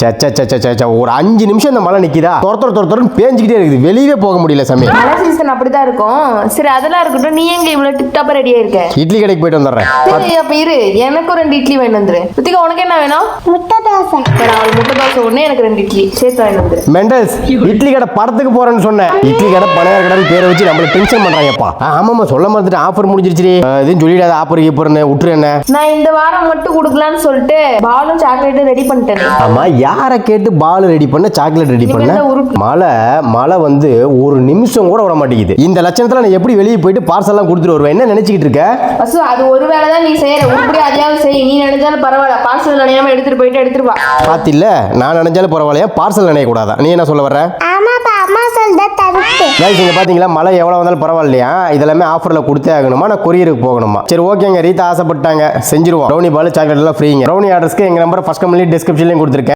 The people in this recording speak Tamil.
ஒரு அஞ்சு நிமிஷம் இந்த மழை நிக்குதா? துர துர துர துரன்னு பேஞ்சிக்கிட்டே இருக்குது. வெளியவே போக முடியல சாமி. மழை சீசன் அப்படிதான் இருக்கும். சரி அதெல்லாம் இருக்கட்டும். நீ எங்க இவ்வளவு டிப்டாப்பா ரெடியா இருக்க? இட்லி கடைக்கு போயிட்டு வந்துடுறேன். சரி அப்ப இரு. எனக்கும் ரெண்டு இட்லி வேணும் வந்துரு. ரித்திகா உனக்கு என்ன வேணும்? முட்டை தோசை. அவள் முட்டை தோசை ஒண்ணு எனக்கு ரெண்டு இட்லி. சேர்த்து வாங்கி வந்துரு. மெண்டல்ஸ் இட்லி கடை படத்துக்கு போறேன்னு சொன்னேன். இட்லி கடை பணையார் கடை பேரை வச்சு நம்மள டென்ஷன் பண்றாங்கப்பா. ஆ, ஆமாம்மா சொல்ல மறந்துட்டு ஆஃபர் முடிஞ்சிருச்சு எதுவும் சொல்லிடாத ஆஃபர் கீப்பர்னு விட்டுரு என்ன நான் இந்த வாரம் மட்டும் கொடுக்கலான்னு சொல்லிட்டு பாலும் சாக்லேட்டும் ரெடி பண்ணிட்டேனே. ஆமா யாரை கேட்டு பால் ரெடி பண்ண சாக்லேட் ரெடி பண்ண. மழை மழை வந்து ஒரு நிமிஷம் கூட விட மாட்டேங்குது. இந்த லட்சணத்துல நான் எப்படி வெளியே போயிட்டு பார்சல்லாம் கொடுத்துட்டு வருவேன்? என்ன நினைச்சுக்கிட்டு இருக்க? பசு அது ஒரு வேலை தான் நீ செய்யற. உருப்படி அதையாவது செய். நீ நினைச்சாலும் பரவாயில்ல. பார்சல் நினையாம எடுத்துட்டு போயிட்டு எடுத்துட்டு வா. பாத்தில்ல நான் நினைச்சாலும் பரவாயில்லையா பார்சல் நினைக்க கூடாதா? நீ என்ன சொல்ல வர்ற? guys இங்க பாத்தீங்களா? மழை எவ்வளவு வந்தாலும் பரவாயில்லையா? இதெல்லாமே ஆஃபர்ல கொடுத்தே ஆகணுமா? நான் கொரியருக்கு போகணுமா? சரி ஓகேங்க ரீதா ஆசைப்பட்டாங்க. செஞ்சிருவோம். ரவுனி பால் சாக்லேட் எல்லாம் ஃப்ரீங்க ரவுனி ஆர்டர்ஸ்க்கு எங்க நம்பர் ஃபர்ஸ்ட் கம்பெனி டிஸ்கிரிப்ஷன்லயும் கொடுத்துருக்கேன்.